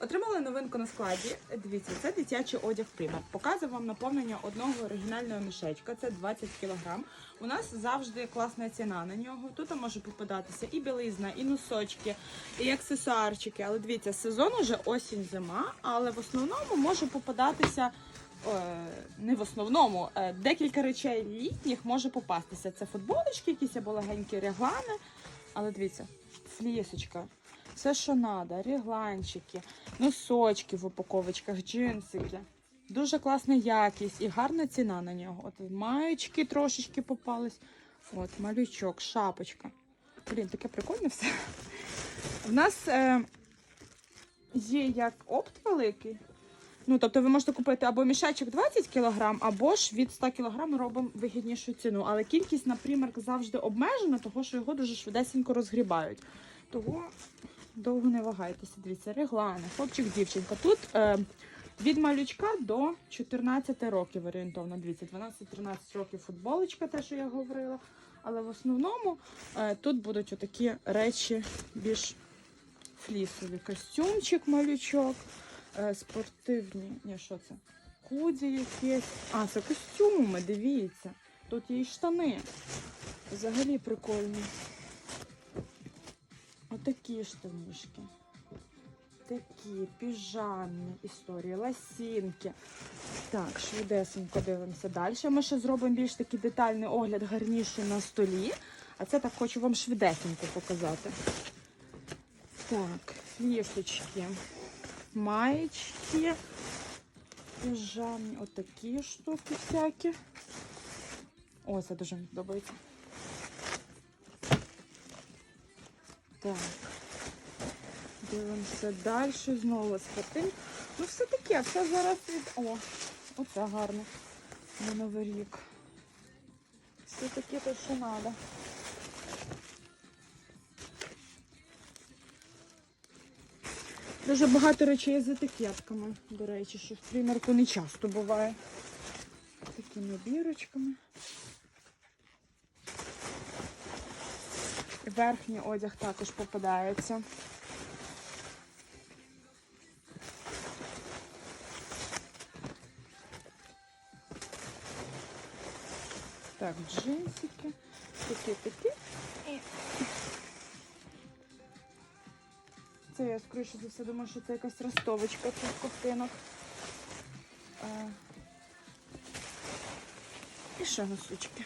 Отримали новинку на складі. Дивіться, це дитячий одяг пример. Показую вам наповнення одного оригінального мішечка. Це 20 кг. У нас завжди класна ціна на нього. Тут може попадатися і білизна, і носочки, і аксесуарчики. Але дивіться, сезон уже осінь-зима, але в основному може попадатися. е, Не в основному, е, декілька речей літніх може попастися. Це футболочки, якісь або легенькі реглани. Але дивіться, флісочка, все, що треба, регланчики, носочки в упаковочках, джинсики. Дуже класна якість і гарна ціна на нього. От маєчки трошечки попались. От, малючок, шапочка. Блін, таке прикольне все. В нас е, є як опт великий. Ну, тобто ви можете купити або мішечок 20 кг, або ж від 100 кг робимо вигіднішу ціну. Але кількість, наприклад, завжди обмежена, тому що його дуже швидесенько розгрібають. Того довго не вагайтеся. Дивіться, реглани, хлопчик, дівчинка. Тут е, від малючка до 14 років орієнтовно. Дивіться, 12-13 років футболочка, те, що я говорила. Але в основному е, тут будуть отакі речі більш флісові. Костюмчик, малючок, е, спортивні. Ні, що це? Худі якісь. А, це костюми, дивіться. Тут є і штани. Взагалі прикольні. Отакі штанішки. Такі піжамні історії, ласінки. Так, швидесенько дивимося далі. Ми ще зробимо більш такий детальний огляд гарніший на столі. А це так хочу вам швидесенько показати. Так, флісочки, маєчки, піжамні, отакі штуки всякі. О, це дуже подобається. Так. Дивимося далі. Знову спортив. Ну, все таке, все зараз від. О, оце гарно. На Новий рік. Все таке те, що треба. Дуже багато речей з етикетками, до речі, що в примірку не часто буває. Такими бірочками. Верхній одяг також попадається. Так, джинсики. Такі, такі. Це я скоріше за все думаю, що це якась ростовочка цих ковтинок. Е, І ще носочки.